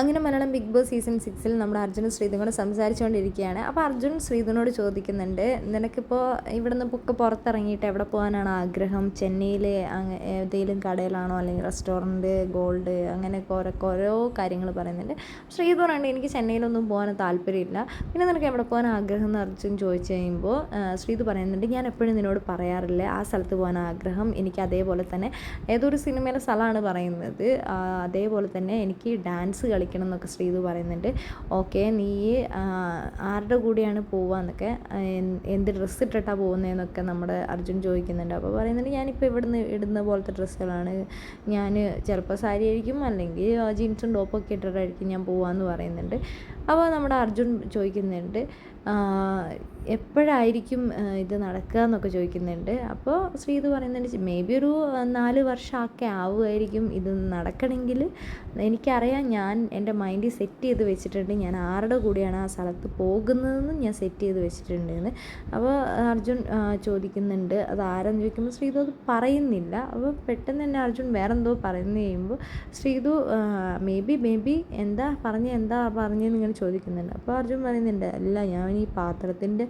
അങ്ങനെ Malayalam big boss season സിക്സിൽ നമ്മുടെ അർജുനും ശ്രീതും സംസാരിച്ചുകൊണ്ടിരിക്കുകയാണ്. അപ്പോൾ അർജുൻ ശ്രീധനോട് ചോദിക്കുന്നുണ്ട് നിനക്കിപ്പോൾ ഇവിടെ നിന്ന് ഒക്കെ പുറത്തിറങ്ങിയിട്ട് എവിടെ പോകാനാണ് ആഗ്രഹം? ചെന്നൈയിൽ ഏതെങ്കിലും കടയിലാണോ അല്ലെങ്കിൽ റെസ്റ്റോറന്റ് ഗോൾഡ് അങ്ങനെയൊക്കെ ഓരോ ഓരോ കാര്യങ്ങൾ പറയുന്നുണ്ട്. പറയുന്നുണ്ട് എനിക്ക് ചെന്നൈയിലൊന്നും പോകാൻ താല്പര്യമില്ല. പിന്നെ നിനക്ക് എവിടെ പോകാൻ ആഗ്രഹം എന്ന് അർജുൻ ചോദിച്ചു കഴിയുമ്പോൾ ശ്രീതു പറയുന്നുണ്ട് ഞാൻ എപ്പോഴും നിന്നോട് പറയാറില്ല ആ സ്ഥലത്ത് പോകാൻ ആഗ്രഹം എനിക്ക് അതേപോലെ തന്നെ ഏതൊരു സിനിമയിലെ സ്ഥലമാണ് പറയുന്നത് അതേപോലെ തന്നെ എനിക്ക് ഡാൻസ് കളിക്കണം എന്നൊക്കെ ശ്രീതു പറയുന്നുണ്ട്. ഓക്കെ നീ ആരുടെ കൂടെയാണ് പോവാന്നൊക്കെ എന്ത് ഡ്രസ്സ് ഇട്ടിട്ടാണ് പോകുന്നതെന്നൊക്കെ നമ്മുടെ അർജുൻ ചോദിക്കുന്നുണ്ട്. അപ്പോൾ പറയുന്നുണ്ട് ഞാനിപ്പോൾ ഇവിടുന്ന് ഇടുന്ന പോലത്തെ ഡ്രസ്സുകളാണ് ഞാൻ ചിലപ്പോൾ സാരി ആയിരിക്കും അല്ലെങ്കിൽ ജീൻസും ടോപ്പൊക്കെ ഇട്ടിട്ടായിരിക്കും ഞാൻ പോവാന്ന് പറയുന്നുണ്ട്. അപ്പോൾ നമ്മുടെ അർജുൻ ചോദിക്കുന്നുണ്ട് എപ്പോഴായിരിക്കും ഇത് നടക്കുക എന്നൊക്കെ ചോദിക്കുന്നുണ്ട്. അപ്പോൾ ശ്രീതു പറയുന്നുണ്ട് മേ ബി ഒരു നാല് വർഷമൊക്കെ ആവുമായിരിക്കും ഇത് നടക്കണമെങ്കിൽ. എനിക്കറിയാം ഞാൻ എന്റെ മൈൻഡിൽ സെറ്റ് ചെയ്ത് വെച്ചിട്ടുണ്ട്. ഞാൻ ആരുടെ കൂടെയാണ് ആ സ്ഥലത്ത് പോകുന്നതെന്നും ഞാൻ സെറ്റ് ചെയ്ത് വെച്ചിട്ടുണ്ടെന്ന്. അപ്പോൾ അർജുൻ ചോദിക്കുന്നുണ്ട് അത് ആരെന്ന്? ചോദിക്കുമ്പോൾ ശ്രീതു അത് പറയുന്നില്ല. അപ്പോൾ പെട്ടെന്ന് തന്നെ അർജുൻ വേറെന്തോ പറയുന്നു കഴിയുമ്പോൾ Sreethu may be may be എന്താ പറഞ്ഞ എന്താ പറഞ്ഞതെന്ന് ഇങ്ങനെ ചോദിക്കുന്നുണ്ട്. അപ്പോൾ അർജുൻ പറയുന്നുണ്ട് അല്ല ഞാൻ ഈ പാത്രത്തിന്റെ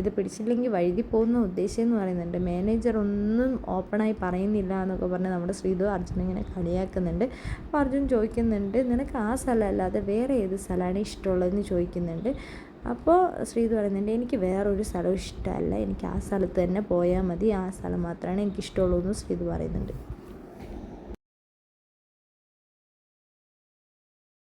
ഇത് പിടിച്ചില്ലെങ്കിൽ വഴുതി പോകുന്ന ഉദ്ദേശം എന്ന് പറയുന്നുണ്ട്. മാനേജർ ഒന്നും ഓപ്പണായി പറയുന്നില്ല എന്നൊക്കെ പറഞ്ഞ് നമ്മുടെ ശ്രീധു അർജുൻ ഇങ്ങനെ കളിയാക്കുന്നുണ്ട്. അപ്പോൾ അർജുൻ ചോദിക്കുന്നുണ്ട് നിനക്ക് ആ സ്ഥലം അല്ലാതെ വേറെ ഏത് സ്ഥലമാണ് ഇഷ്ടമുള്ളതെന്ന് ചോദിക്കുന്നുണ്ട്. അപ്പോൾ ശ്രീധു പറയുന്നുണ്ട് എനിക്ക് വേറൊരു സ്ഥലവും ഇഷ്ടമല്ല. എനിക്ക് ആ സ്ഥലത്ത് തന്നെ പോയാൽ മതി. ആ സ്ഥലം മാത്രമാണ് എനിക്കിഷ്ടമുള്ളൂ എന്ന് ശ്രീധു പറയുന്നുണ്ട്.